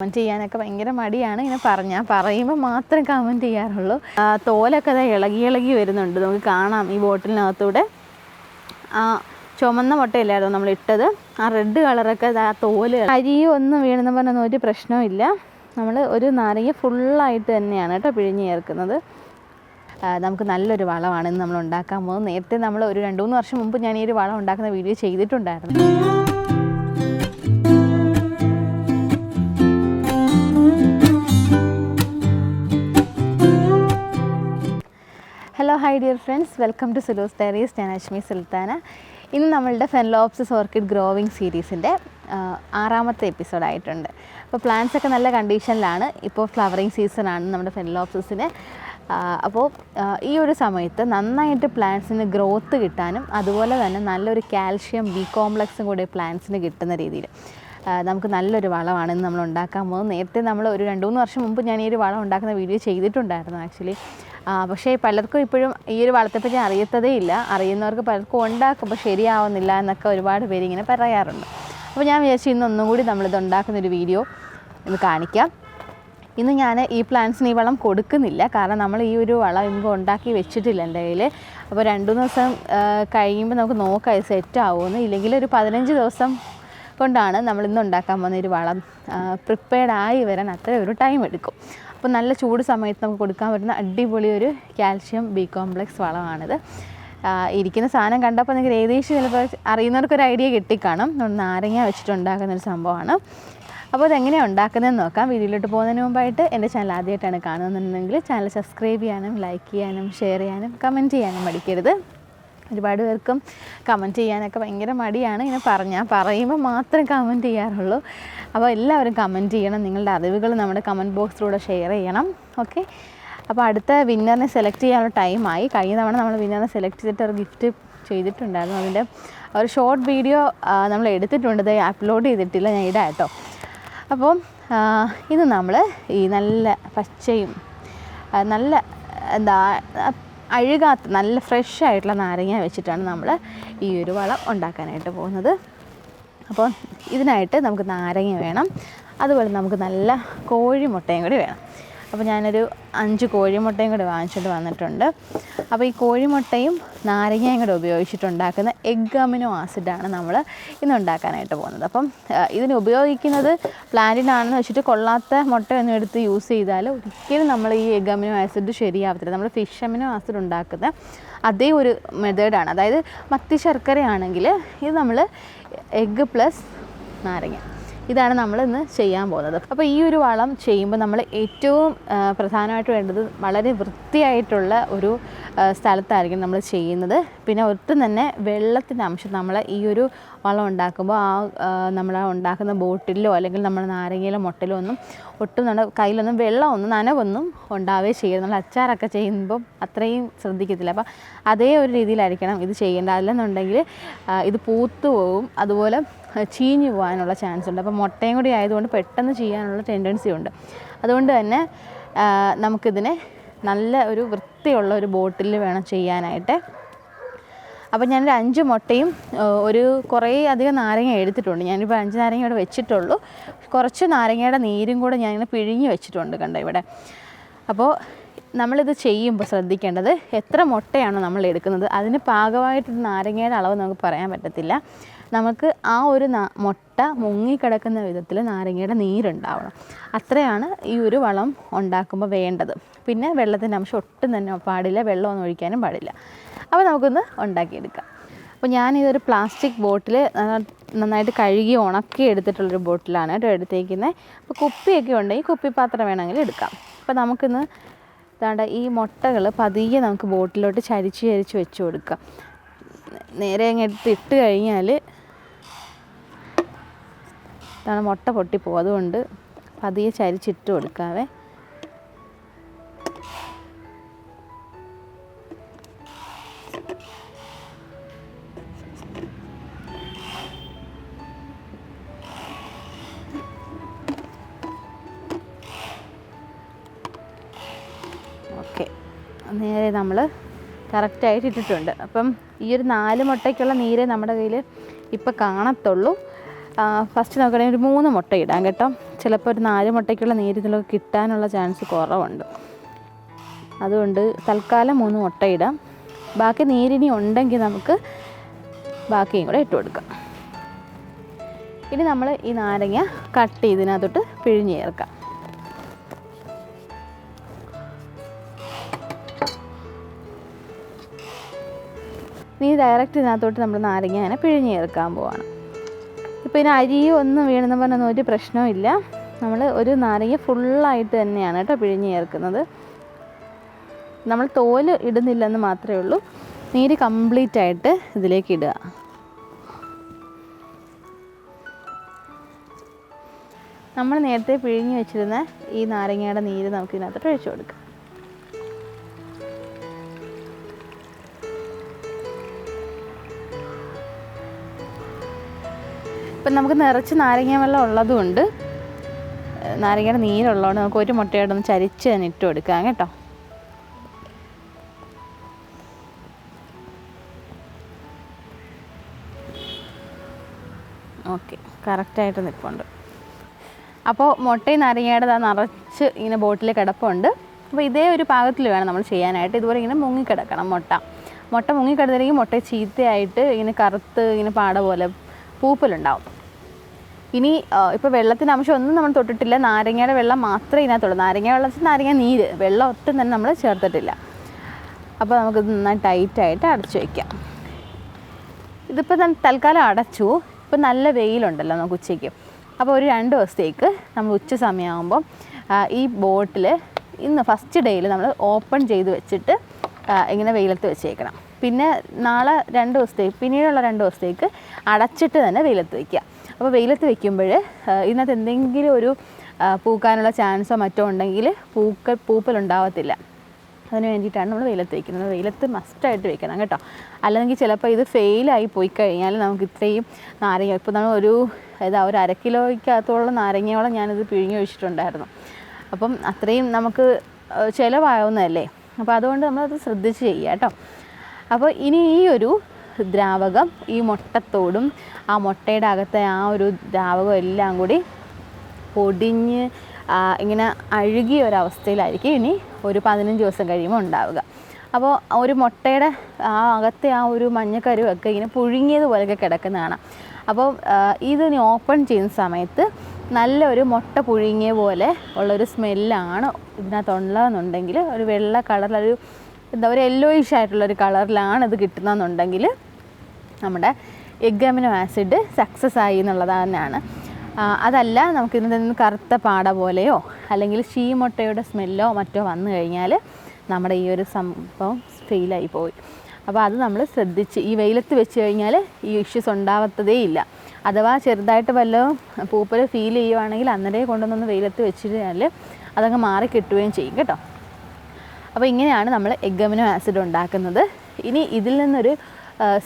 Comment ചെയ്യാനൊക്കെ ഭയങ്കര മടിയാണ്. ഇങ്ങനെ പറഞ്ഞാൽ പറയുമ്പോൾ മാത്രം കമന്റ് ചെയ്യാറുള്ളൂ. തോലൊക്കെ അത് ഇളകി ഇളകി വരുന്നുണ്ട്. നമുക്ക് കാണാം ഈ ബോട്ടിലിനകത്തൂടെ. ആ ചുമന്ന മുട്ടയില്ലായിരുന്നു നമ്മൾ ഇട്ടത്? ആ റെഡ് കളറൊക്കെ ആ തോൽ അരിയും ഒന്നും വീണെന്ന് പറഞ്ഞൊന്നും ഒരു പ്രശ്നവും നമ്മൾ ഒരു നാരങ്ങ ഫുള്ളായിട്ട് തന്നെയാണ് കേട്ടോ പിഴിഞ്ഞ് ചേർക്കുന്നത്. നമുക്ക് നല്ലൊരു വളമാണ് ഇന്ന് നമ്മൾ ഉണ്ടാക്കാൻ പോകുന്നത്. നേരത്തെ നമ്മൾ ഒരു രണ്ട് മൂന്ന് വർഷം മുമ്പ് ഞാൻ ഈ ഒരു വളം ഉണ്ടാക്കുന്ന വീഡിയോ ചെയ്തിട്ടുണ്ടായിരുന്നു. Hello hi dear friends welcome to സുലോസ് diaries ഞാൻ അശ്മി സുൽത്താന ഇന്ന് നമ്മളുടെ ഫെൻലോപ്സിസ് ഓർക്കിഡ് ഗ്രോവിങ് സീരീസിന്റെ ആറാമത്തെ എപ്പിസോഡായിട്ടുണ്ട് അപ്പോൾ പ്ലാന്റ്സ് ഒക്കെ നല്ല കണ്ടീഷനിലാണ് ഇപ്പോൾ ഫ്ലവറിങ് സീസണാണ് നമ്മുടെ ഫെൻലോപ്സിന് അപ്പോൾ ഈ ഒരു സമയത്ത് നന്നായിട്ട് പ്ലാന്റ്സിന് ഗ്രോത്ത് കിട്ടാനും അതുപോലെ തന്നെ നല്ലൊരു കാൽഷ്യം ബി കോംപ്ലക്സും കൂടി പ്ലാന്റ്സിന് കിട്ടുന്ന രീതിയിൽ. നമുക്ക് നല്ലൊരു വളമാണ് ഇന്ന് നമ്മൾ ഉണ്ടാക്കാൻ പോകുന്നത്. നേരത്തെ നമ്മൾ ഒരു രണ്ട് മൂന്ന് വർഷം മുമ്പ് ഞാൻ ഈ ഒരു വളം ഉണ്ടാക്കുന്ന വീഡിയോ ചെയ്തിട്ടുണ്ടായിരുന്നു ആക്ച്വലി പക്ഷേ പലർക്കും ഇപ്പോഴും ഈ ഒരു വളത്തെപ്പറ്റി അറിയത്തതേ ഇല്ല. അറിയുന്നവർക്ക് പലർക്കും ഉണ്ടാക്കുമ്പോൾ ശരിയാവുന്നില്ല എന്നൊക്കെ ഒരുപാട് പേര് ഇങ്ങനെ പറയാറുണ്ട്. അപ്പോൾ ഞാൻ വിചാരിച്ചു ഇന്ന് ഒന്നും കൂടി നമ്മളിത് ഉണ്ടാക്കുന്നൊരു വീഡിയോ ഇന്ന് കാണിക്കാം. ഇന്ന് ഞാൻ ഈ പ്ലാന്റ്സിന് ഈ വളം കൊടുക്കുന്നില്ല. കാരണം നമ്മൾ ഈ ഒരു വളം ഇന്ന് ഉണ്ടാക്കി വെച്ചിട്ടില്ല എന്റെ കയ്യിൽ അപ്പോൾ രണ്ടു ദിവസം കഴിയുമ്പോൾ നമുക്ക് നോക്കാം സെറ്റ് ആവുമെന്ന്. ഇല്ലെങ്കിൽ ഒരു പതിനഞ്ച് ദിവസം കൊണ്ടാണ് നമ്മൾ ഇന്ന് ഉണ്ടാക്കാൻ പോകുന്ന ഒരു വളം പ്രിപ്പയർഡ് ആയി വരാൻ അത്ര ഒരു ടൈം എടുക്കും. അപ്പോൾ നല്ല ചൂട് സമയത്ത് നമുക്ക് കൊടുക്കാൻ പറ്റുന്ന അടിപൊളി ഒരു കാൽഷ്യം ബി കോംപ്ലക്സ് വളമാണിത്. ഇരിക്കുന്ന സാധനം കണ്ടപ്പോൾ നിങ്ങൾക്ക് ഏകദേശം ചിലപ്പോൾ അറിയുന്നവർക്കൊരു ഐഡിയ കിട്ടിക്കാണും. നാരങ്ങ വെച്ചിട്ടുണ്ടാക്കുന്ന ഒരു സംഭവമാണ്. അപ്പോൾ അതെങ്ങനെയാണ് ഉണ്ടാക്കുന്നതെന്ന് നോക്കാം. വീഡിയോയിലോട്ട് പോകുന്നതിന് മുമ്പായിട്ട് എന്റെ ചാനൽ ആദ്യമായിട്ടാണ് കാണുന്നുണ്ടെങ്കിൽ ചാനൽ സബ്സ്ക്രൈബ് ചെയ്യാനും ലൈക്ക് ചെയ്യാനും ഷെയർ ചെയ്യാനും കമന്റ് ചെയ്യാനും മടിക്കരുത്. ഒരുപാട് പേർക്കും കമന്റ് ചെയ്യാനൊക്കെ ഭയങ്കര മടിയാണ്. ഇങ്ങനെ പറഞ്ഞാൽ പറയുമ്പോൾ മാത്രം കമന്റ് ചെയ്യാറുള്ളൂ. അപ്പോൾ എല്ലാവരും കമന്റ് ചെയ്യണം. നിങ്ങളുടെ അറിവുകൾ നമ്മുടെ കമന്റ് ബോക്സിലൂടെ ഷെയർ ചെയ്യണം. ഓക്കെ അപ്പോൾ അടുത്ത വിന്നറിനെ സെലക്ട് ചെയ്യാനുള്ള ടൈമായി കഴിഞ്ഞ തവണ നമ്മൾ വിന്നറിനെ സെലക്ട് ചെയ്തിട്ട് ഒരു ഗിഫ്റ്റ് ചെയ്തിട്ടുണ്ടായിരുന്നു. അതിന്റെ ഒരു ഷോർട്ട് വീഡിയോ നമ്മൾ എടുത്തിട്ടുണ്ട്. ഇത് അപ്ലോഡ് ചെയ്തിട്ടില്ല ഞാൻ ഇടാം കേട്ടോ. അപ്പോൾ ഇത് നമ്മൾ ഈ നല്ല പച്ചയും നല്ല എന്താ അഴുകാത്ത നല്ല ഫ്രഷ് ആയിട്ടുള്ള നാരങ്ങ വെച്ചിട്ടാണ് നമ്മൾ ഈ ഒരു വളം ഉണ്ടാക്കാനായിട്ട് പോകുന്നത്. അപ്പോൾ ഇതിനായിട്ട് നമുക്ക് നാരങ്ങ വേണം. അതുപോലെ നമുക്ക് നല്ല കോഴിമുട്ടയും കൂടി വേണം. അപ്പോൾ ഞാനൊരു അഞ്ച് കോഴിമുട്ടയും കൂടി വാങ്ങിച്ചിട്ട് വന്നിട്ടുണ്ട്. അപ്പോൾ ഈ കോഴിമുട്ടയും നാരങ്ങയും കൂടെ ഉപയോഗിച്ചിട്ടുണ്ടാക്കുന്ന എഗ് അമിനോ ആസിഡാണ് നമ്മൾ ഇന്ന് ഉണ്ടാക്കാനായിട്ട് പോകുന്നത്. അപ്പം ഇതിന് ഉപയോഗിക്കുന്നത് പ്ലാന്റിനാണെന്ന് വെച്ചിട്ട് കൊള്ളാത്ത മുട്ടയൊന്നും എടുത്ത് യൂസ് ചെയ്താൽ ഒരിക്കലും നമ്മൾ ഈ എഗ് അമിനോ ആസിഡ് ശരിയാവത്തില്ല. നമ്മൾ ഫിഷ് അമിനോ ആസിഡ് ഉണ്ടാക്കുന്ന അതേ ഒരു മെത്തേഡാണ്. അതായത് മത്തി ശർക്കരയാണെങ്കിൽ ഇത് നമ്മൾ എഗ്ഗ് പ്ലസ് നാരങ്ങ. ഇതാണ് നമ്മൾ ഇന്ന് ചെയ്യാൻ പോകുന്നത്. അപ്പോൾ ഈ ഒരു വളം ചെയ്യുമ്പോൾ നമ്മൾ ഏറ്റവും പ്രധാനമായിട്ട് വേണ്ടത് വളരെ വൃത്തിയായിട്ടുള്ള ഒരു സ്ഥലത്തായിരിക്കും നമ്മൾ ചെയ്യുന്നത്. പിന്നെ ഒട്ടും തന്നെ വെള്ളത്തിന്റെ അംശം നമ്മൾ ഈ ഒരു വളം ഉണ്ടാക്കുമ്പോൾ ആ നമ്മൾ ഉണ്ടാക്കുന്ന ബോട്ടിലോ അല്ലെങ്കിൽ നമ്മൾ നാരങ്ങയിലോ മുട്ടയിലോ ഒന്നും ഒട്ടും നമ്മുടെ കയ്യിലൊന്നും വെള്ളമൊന്നും നനവൊന്നും ഉണ്ടാവുകയും ചെയ്യരുത്. നമ്മൾ അച്ചാറൊക്കെ ചെയ്യുമ്പം അത്രയും ശ്രദ്ധിക്കത്തില്ല. അപ്പോൾ അതേ ഒരു രീതിയിലായിരിക്കണം ഇത് ചെയ്യേണ്ടത്. അല്ലെന്നുണ്ടെങ്കിൽ ഇത് പൂത്തു പോകും അതുപോലെ ചീഞ്ഞു പോകാനുള്ള ചാൻസ് ഉണ്ട്. അപ്പോൾ മുട്ടയും കൂടി ആയതുകൊണ്ട് പെട്ടെന്ന് ചെയ്യാനുള്ള ടെൻഡൻസി ഉണ്ട്. അതുകൊണ്ട് തന്നെ നമുക്കിതിനെ നല്ല ഒരു വൃത്തിയുള്ള ഒരു ബോട്ടിൽ വേണം ചെയ്യാനായിട്ട്. അപ്പോൾ ഞാനൊരു അഞ്ച് മുട്ടയും ഒരു കുറേ അധികം നാരങ്ങ എടുത്തിട്ടുണ്ട്. ഞാനിപ്പോൾ അഞ്ച് നാരങ്ങ ഇവിടെ വെച്ചിട്ടുള്ളൂ. കുറച്ച് നാരങ്ങയുടെ നീരും കൂടെ ഞാനിങ്ങനെ പിഴിഞ്ഞ് വെച്ചിട്ടുണ്ട് കണ്ടോ ഇവിടെ. അപ്പോൾ നമ്മളിത് ചെയ്യുമ്പോൾ ശ്രദ്ധിക്കേണ്ടത് എത്ര മുട്ടയാണോ നമ്മൾ എടുക്കുന്നത്. അതിന് പാകമായിട്ട് നാരങ്ങയുടെ അളവ് നമുക്ക് പറയാൻ പറ്റത്തില്ല. നമുക്ക് ആ ഒരു മുട്ട മുങ്ങിക്കിടക്കുന്ന വിധത്തിൽ നാരങ്ങയുടെ നീരുണ്ടാവണം. അത്രയാണ് ഈ ഒരു വളം ഉണ്ടാക്കുമ്പോൾ വേണ്ടത്. പിന്നെ വെള്ളത്തിന്റെ അംശം ഒട്ടും തന്നെ പാടില്ല. വെള്ളമൊന്നും ഒഴിക്കാനും പാടില്ല. അപ്പോൾ നമുക്കൊന്ന് ഉണ്ടാക്കിയെടുക്കാം. അപ്പോൾ ഞാനിതൊരു പ്ലാസ്റ്റിക് ബോട്ടിൽ നന്നായിട്ട് കഴുകി ഉണക്കി എടുത്തിട്ടുള്ളൊരു ബോട്ടിലാണ് കേട്ടോ എടുത്തേക്കുന്നത്. അപ്പോൾ കുപ്പിയൊക്കെ ഉണ്ടെങ്കിൽ കുപ്പിപ്പാത്രം വേണമെങ്കിൽ എടുക്കാം. അപ്പോൾ നമുക്കിന്ന് ഇതാണ്ട് ഈ മുട്ടകൾ പതിയെ നമുക്ക് ബോട്ടിലോട്ട് ചരിച്ച് ചരിച്ച് വെച്ച് കൊടുക്കാം നേരെ അങ്ങ് എടുത്ത് ഇട്ട് കഴിഞ്ഞാൽ ഇതാണ് മുട്ട പൊട്ടിപ്പോകും അതുകൊണ്ട് പതിയെ ചരിച്ചിട്ട് കൊടുക്കാവേ. നേരെ നമ്മൾ കറക്റ്റായിട്ട് ഇട്ടിട്ടുണ്ട്. അപ്പം ഈ ഒരു നാല് മുട്ടയ്ക്കുള്ള നീരെ നമ്മുടെ കയ്യിൽ ഇപ്പം കാണത്തുള്ളൂ. ഫസ്റ്റ് നോക്കുകയാണെങ്കിൽ ഒരു മൂന്ന് മുട്ട ഇടാം കേട്ടോ. ചിലപ്പോൾ ഒരു നാല് മുട്ടയ്ക്കുള്ള നീര് ഇതിലൊക്കെ കിട്ടാനുള്ള ചാൻസ് കുറവുണ്ട്. അതുകൊണ്ട് തൽക്കാലം മൂന്ന് മുട്ട ഇടാം. ബാക്കി നീരിനി ഉണ്ടെങ്കിൽ നമുക്ക് ബാക്കിയും കൂടെ ഇട്ട് കൊടുക്കാം. ഇനി നമ്മൾ ഈ നാരങ്ങ കട്ട് ചെയ്തിനകത്തോട്ട് പിഴിഞ്ഞ് ചേർക്കാം. നീ ഡയറക്റ്റ് ഇതിനകത്തോട്ട് നമ്മൾ നാരങ്ങ അങ്ങനെ പിഴിഞ്ഞ് ചേർക്കാൻ പോവാണ്. ഇപ്പോൾ ഇതിന് അരി ഒന്നും വീണെന്ന് പറഞ്ഞൊന്നും ഒരു പ്രശ്നവും നമ്മൾ ഒരു നാരങ്ങ ഫുള്ളായിട്ട് തന്നെയാണ് കേട്ടോ പിഴിഞ്ഞ് ചേർക്കുന്നത്. നമ്മൾ തോൽ ഇടുന്നില്ലെന്ന് മാത്രമേ ഉള്ളൂ. നീര് കംപ്ലീറ്റ് ആയിട്ട് ഇതിലേക്ക് ഇടുക. നമ്മൾ നേരത്തെ പിഴിഞ്ഞ് വെച്ചിരുന്ന ഈ നാരങ്ങയുടെ നീര് നമുക്ക് ഇതിനകത്തോട്ട് ഒഴിച്ചു കൊടുക്കാം. ഇപ്പം നമുക്ക് നിറച്ച് നാരങ്ങ വെള്ളം ഉള്ളതുകൊണ്ട് നാരങ്ങയുടെ നീരുള്ളതുകൊണ്ട് നമുക്ക് ഒരു മുട്ടയോടെ ഒന്ന് ചരിച്ച് തന്നെ ഇട്ട് കൊടുക്കാം കേട്ടോ. ഓക്കെ കറക്റ്റായിട്ട് നിൽപ്പുണ്ട് അപ്പോൾ മുട്ടയും നാരങ്ങയുടെ നിറച്ച് ഇങ്ങനെ ബോട്ടിൽ കിടപ്പുണ്ട്. അപ്പോൾ ഇതേ ഒരു പാകത്തിൽ വേണം നമ്മൾ ചെയ്യാനായിട്ട്. ഇതുപോലെ ഇങ്ങനെ മുങ്ങിക്കിടക്കണം മുട്ട. മുട്ട മുങ്ങിക്കിടന്നില്ലെങ്കിൽ മുട്ട ചീത്തയായിട്ട് ഇങ്ങനെ കറുത്ത് ഇങ്ങനെ പാട പോലെ പൂപ്പലുണ്ടാവും. ഇനി ഇപ്പോൾ വെള്ളത്തിന്റെ അംശം ഒന്നും നമ്മൾ തൊട്ടിട്ടില്ല. നാരങ്ങയുടെ വെള്ളം മാത്രമേ ഇതിനകത്തുള്ളൂ. നാരങ്ങ വെള്ളം നാരങ്ങ നീര് വെള്ളം ഒട്ടും തന്നെ നമ്മൾ ചേർത്തിട്ടില്ല. അപ്പോൾ നമുക്കിത് നന്നായി ടൈറ്റായിട്ട് അടച്ചു വയ്ക്കാം ഇതിപ്പോൾ തൽക്കാലം അടച്ചു. ഇപ്പം നല്ല വെയിലുണ്ടല്ലോ നമുക്ക് ഉച്ചയ്ക്ക്. അപ്പോൾ ഒരു രണ്ട് ദിവസത്തേക്ക് നമ്മൾ ഉച്ച സമയമാകുമ്പം ഈ ബോട്ടിൽ ഇന്ന് ഫസ്റ്റ് ഡേയിൽ നമ്മൾ ഓപ്പൺ ചെയ്ത് വെച്ചിട്ട് ഇങ്ങനെ വെയിലത്ത് വെച്ചേക്കണം. പിന്നെ നാളെ രണ്ട് ദിവസത്തേക്ക് പിന്നീടുള്ള രണ്ട് ദിവസത്തേക്ക് അടച്ചിട്ട് തന്നെ വെയിലത്ത് വയ്ക്കുക അപ്പോൾ വെയിലത്ത് വെക്കുമ്പോൾ ഇതിനകത്ത് എന്തെങ്കിലും ഒരു പൂക്കാനുള്ള ചാൻസോ മറ്റോ ഉണ്ടെങ്കിൽ പൂക്കൾ പൂപ്പലുണ്ടാവത്തില്ല. അതിന് വേണ്ടിയിട്ടാണ് നമ്മൾ വെയിലത്ത് വയ്ക്കുന്നത് വെയിലത്ത് മസ്റ്റായിട്ട് വെക്കണം കേട്ടോ. അല്ലെങ്കിൽ ചിലപ്പോൾ ഇത് ഫെയിലായി പോയി കഴിഞ്ഞാൽ നമുക്ക് ഇത്രയും നാരങ്ങ ഇപ്പോൾ നമ്മൾ ഒരു ഇതാ ഒരു അര കിലോയ്ക്കകത്തോളം നാരങ്ങയോളം ഞാനിത് പിഴിഞ്ഞ് വെച്ചിട്ടുണ്ടായിരുന്നു അപ്പം അത്രയും നമുക്ക് ചിലവാവുന്നതല്ലേ അപ്പോൾ അതുകൊണ്ട് നമ്മളത് ശ്രദ്ധിച്ച് ചെയ്യുക കേട്ടോ. അപ്പോൾ ഇനി ഈ ഒരു ദ്രാവകം ഈ മുട്ടത്തോടും ആ മുട്ടയുടെ അകത്തെ ആ ഒരു ദ്രാവകം എല്ലാം കൂടി പൊടിഞ്ഞ് ഇങ്ങനെ അഴുകിയ ഒരവസ്ഥയിലായിരിക്കും ഇനി ഒരു പതിനഞ്ച് ദിവസം കഴിയുമ്പോൾ ഉണ്ടാവുക. അപ്പോൾ ഒരു മുട്ടയുടെ ആ അകത്തെ ആ ഒരു മഞ്ഞക്കരുവൊക്കെ ഇങ്ങനെ പുഴുങ്ങിയതുപോലെയൊക്കെ കിടക്കുന്നതാണ്. അപ്പോൾ ഇതിനി ഓപ്പൺ ചെയ്യുന്ന സമയത്ത് നല്ലൊരു മുട്ട പുഴുങ്ങിയ പോലെ ഉള്ളൊരു സ്മെല്ലാണ് ഇതിനകത്തുള്ളതെന്നുണ്ടെങ്കിൽ ഒരു വെള്ള കളറിലൊരു എന്താ ഒരു യെല്ലോയിഷ് ആയിട്ടുള്ളൊരു കളറിലാണ് ഇത് കിട്ടുന്നതെന്നുണ്ടെങ്കിൽ നമ്മുടെ എഗ് അമിനോ ആസിഡ് സക്സസ് ആയി എന്നുള്ളത് തന്നെയാണ് അതല്ല നമുക്ക് ഇതിൽ നിന്ന് കറുത്ത പാട പോലെയോ അല്ലെങ്കിൽ ഷീമൊട്ടയുടെ സ്മെല്ലോ മറ്റോ വന്നു കഴിഞ്ഞാൽ നമ്മുടെ ഈ ഒരു സംഭവം ഫെയിലായി പോയി. അപ്പോൾ അത് നമ്മൾ ശ്രദ്ധിച്ച് ഈ വെയിലത്ത് വെച്ച് കഴിഞ്ഞാൽ ഈ ഇഷ്യൂസ് ഉണ്ടാവത്തതേ ഇല്ല. അഥവാ ചെറുതായിട്ട് വല്ലതും പൂപ്പൽ ഫീൽ ചെയ്യുവാണെങ്കിൽ അന്നേരം കൊണ്ടുവന്നൊന്ന് വെയിലത്ത് വെച്ചിരുന്നാൽ അതങ്ങ് മാറി കിട്ടുകയും ചെയ്യും കേട്ടോ. അപ്പോൾ ഇങ്ങനെയാണ് നമ്മൾ എഗ്ഗമിനോ ആസിഡ് ഉണ്ടാക്കുന്നത്. ഇനി ഇതിൽ നിന്നൊരു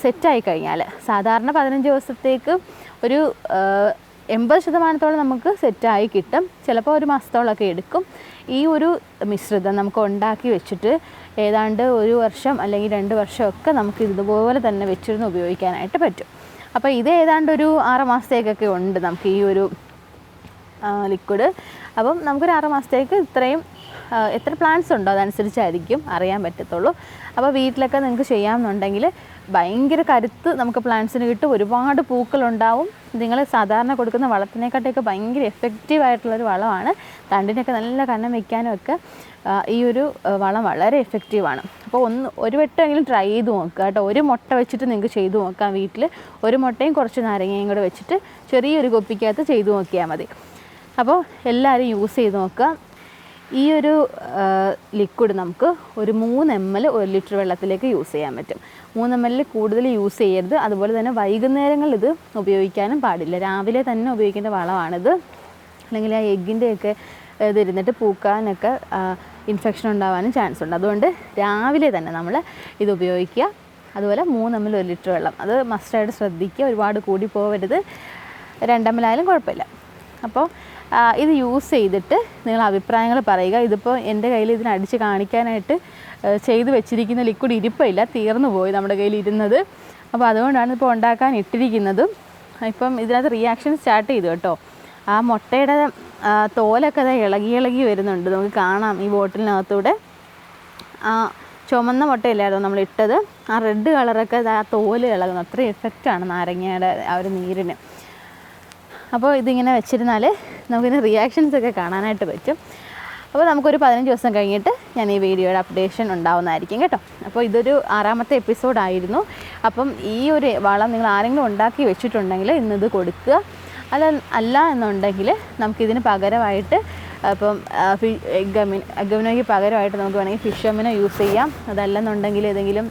സെറ്റായി കഴിഞ്ഞാൽ സാധാരണ പതിനഞ്ച് ദിവസത്തേക്ക് ഒരു എൺപത് ശതമാനത്തോളം നമുക്ക് സെറ്റായി കിട്ടും. ചിലപ്പോൾ ഒരു മാസത്തോളമൊക്കെ എടുക്കും. ഈ ഒരു മിശ്രിതം നമുക്ക് ഉണ്ടാക്കി വെച്ചിട്ട് ഏതാണ്ട് ഒരു വർഷം അല്ലെങ്കിൽ രണ്ട് വർഷമൊക്കെ നമുക്ക് ഇതുപോലെ തന്നെ വെച്ചിരുന്ന് ഉപയോഗിക്കാനായിട്ട് പറ്റും. അപ്പോൾ ഇത് ഏതാണ്ട് ഒരു ആറ് മാസത്തേക്കൊക്കെ ഉണ്ട് നമുക്ക് ഈ ഒരു ലിക്വിഡ് അപ്പം നമുക്കൊരു ആറ് മാസത്തേക്ക് ഇത്രയും എത്ര പ്ലാന്റ്സ് ഉണ്ടോ അതനുസരിച്ചായിരിക്കും അറിയാൻ പറ്റത്തുള്ളൂ. അപ്പോൾ വീട്ടിലൊക്കെ നിങ്ങൾക്ക് ചെയ്യാമെന്നുണ്ടെങ്കിൽ ഭയങ്കര കരുത്ത് നമുക്ക് പ്ലാന്റ്സിന് കിട്ടും. ഒരുപാട് പൂക്കളുണ്ടാവും. നിങ്ങൾ സാധാരണ കൊടുക്കുന്ന വളത്തിനെക്കാട്ടൊക്കെ ഭയങ്കര എഫക്റ്റീവ് ആയിട്ടുള്ളൊരു വളമാണ്. തണ്ടിനൊക്കെ നല്ല കണ്ണം വെക്കാനും ഒക്കെ ഈ ഒരു വളം വളരെ എഫക്റ്റീവാണ് അപ്പോൾ ഒന്ന് ഒരു വട്ടമെങ്കിലും ട്രൈ ചെയ്ത് നോക്കുക കേട്ടോ. ഒരു മുട്ട വെച്ചിട്ട് നിങ്ങൾക്ക് ചെയ്ത് നോക്കാം വീട്ടിൽ ഒരു മുട്ടയും കുറച്ച് നാരങ്ങയും കൂടെ വെച്ചിട്ട് ചെറിയൊരു കുപ്പിക്കകത്ത് ചെയ്ത് നോക്കിയാൽ മതി. അപ്പോൾ എല്ലാവരും യൂസ് ചെയ്ത് നോക്കുക. ഈ ഒരു ലിക്വിഡ് നമുക്ക് ഒരു മൂന്ന് എം എൽ ഒരു ലിറ്റർ വെള്ളത്തിലേക്ക് യൂസ് ചെയ്യാൻ പറ്റും. മൂന്ന് എം എല്ലിൽ കൂടുതൽ യൂസ് ചെയ്യരുത്. അതുപോലെ തന്നെ വൈകുന്നേരങ്ങളിൽ ഇത് ഉപയോഗിക്കാനും പാടില്ല. രാവിലെ തന്നെ ഉപയോഗിക്കേണ്ട വളമാണിത്. അല്ലെങ്കിൽ ആ എഗ്ഗിന്റെയൊക്കെ ഇതിരുന്നിട്ട് പൂക്കാനൊക്കെ ഇൻഫെക്ഷൻ ഉണ്ടാവാനും ചാൻസ് ഉണ്ട്. അതുകൊണ്ട് രാവിലെ തന്നെ നമ്മൾ ഇത് ഉപയോഗിക്കുക. അതുപോലെ മൂന്ന് എം എൽ ഒരു ലിറ്റർ വെള്ളം. അത് മസ്റ്റായിട്ട് ശ്രദ്ധിക്കുക. ഒരുപാട് കൂടി പോകരുത് രണ്ടെമ്മലായാലും കുഴപ്പമില്ല. അപ്പോൾ ഇത് യൂസ് ചെയ്തിട്ട് നിങ്ങൾ അഭിപ്രായങ്ങൾ പറയുക. ഇതിപ്പോൾ എന്റെ കയ്യിൽ ഇതിന് അടിച്ച് കാണിക്കാനായിട്ട് ചെയ്തു ചെയ്ത് വെച്ചിരിക്കുന്ന ലിക്വിഡ് ഇരിപ്പില്ല തീർന്നു പോയി നമ്മുടെ കയ്യിൽ ഇരുന്നത്. അപ്പോൾ അതുകൊണ്ടാണ് ഇപ്പോൾ ഉണ്ടാക്കാൻ ഇട്ടിരിക്കുന്നതും. ഇപ്പം ഇതിനകത്ത് റിയാക്ഷൻ സ്റ്റാർട്ട് ചെയ്തു കേട്ടോ. ആ മുട്ടയുടെ തോലൊക്കെ അത് ഇളകി ഇളകി വരുന്നുണ്ട്. നമുക്ക് കാണാം ഈ ബോട്ടിലിനകത്തൂടെ. ആ ചുമന്ന മുട്ടയില്ലായിരുന്നു നമ്മൾ ഇട്ടത്? ആ റെഡ് കളറൊക്കെ ആ തോൽ ഇളകുന്നു. അത്രയും എഫക്റ്റാണ് നാരങ്ങയുടെ ആ ഒരു നീരിന്. അപ്പോൾ ഇതിങ്ങനെ വെച്ചിരുന്നാൽ നമുക്കിതിന് റിയാക്ഷൻസ് ഒക്കെ കാണാനായിട്ട് പറ്റും. അപ്പോൾ നമുക്കൊരു പതിനഞ്ച് ദിവസം കഴിഞ്ഞിട്ട് ഞാൻ ഈ വീഡിയോയുടെ അപ്ഡേഷൻ ഉണ്ടാവുന്നതായിരിക്കും കേട്ടോ. അപ്പോൾ ഇതൊരു ആറാമത്തെ എപ്പിസോഡായിരുന്നു അപ്പം ഈ ഒരു വളം നിങ്ങൾ ആരെങ്കിലും ഉണ്ടാക്കി വെച്ചിട്ടുണ്ടെങ്കിൽ ഇന്നിത് കൊടുക്കുക. അല്ല അല്ല എന്നുണ്ടെങ്കിൽ നമുക്കിതിന് പകരമായിട്ട് അപ്പം ഗമിൻ ഗമിനോയ്ക്ക് പകരമായിട്ട് നമുക്ക് വേണമെങ്കിൽ ഫിഷ് യൂസ് ചെയ്യാം. അതല്ലെന്നുണ്ടെങ്കിൽ ഏതെങ്കിലും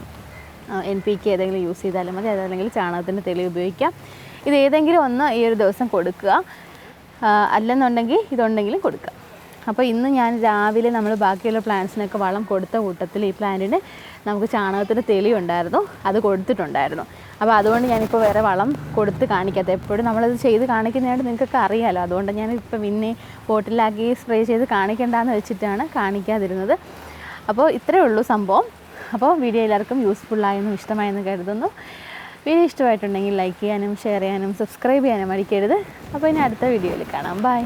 എൻ പി കെ ഏതെങ്കിലും യൂസ് ചെയ്താലും മതി. അതല്ലെങ്കിൽ ചാണകത്തിന്റെ തെളി ഉപയോഗിക്കാം. ഇത് ഏതെങ്കിലും ഒന്ന് ഈ ഒരു ദിവസം കൊടുക്കുക. അല്ലെന്നുണ്ടെങ്കിൽ ഇതുണ്ടെങ്കിലും കൊടുക്കുക. അപ്പോൾ ഇന്ന് ഞാൻ രാവിലെ നമ്മൾ ബാക്കിയുള്ള പ്ലാന്റ്സിനൊക്കെ വളം കൊടുത്ത കൂട്ടത്തിൽ ഈ പ്ലാന്റിന് നമുക്ക് ചാണകത്തിന്റെ തെളി ഉണ്ടായിരുന്നു അത് കൊടുത്തിട്ടുണ്ടായിരുന്നു. അപ്പോൾ അതുകൊണ്ട് ഞാനിപ്പോൾ വേറെ വളം കൊടുത്ത് കാണിക്കാത്ത. എപ്പോഴും നമ്മളത് ചെയ്ത് കാണിക്കുന്നതായിട്ട് നിങ്ങൾക്കൊക്കെ അറിയാമല്ലോ അതുകൊണ്ട് ഇപ്പം പിന്നെ ബോട്ടിലാക്കി സ്പ്രേ ചെയ്ത് കാണിക്കേണ്ടെന്ന് വെച്ചിട്ടാണ് കാണിക്കാതിരുന്നത്. അപ്പോൾ ഇത്രയേ ഉള്ളൂ സംഭവം. അപ്പോൾ വീഡിയോ എല്ലാവർക്കും യൂസ്ഫുള്ളായെന്നും ഇഷ്ടമായെന്ന് കരുതുന്നു. വീഡിയോ ഇഷ്ടമായിട്ടുണ്ടെങ്കിൽ ലൈക്ക് ചെയ്യാനും ഷെയർ ചെയ്യാനും സബ്സ്ക്രൈബ് ചെയ്യാനും മടിക്കരുത്. അപ്പോൾ ഇനി അടുത്ത വീഡിയോയിൽ കാണാം. ബൈ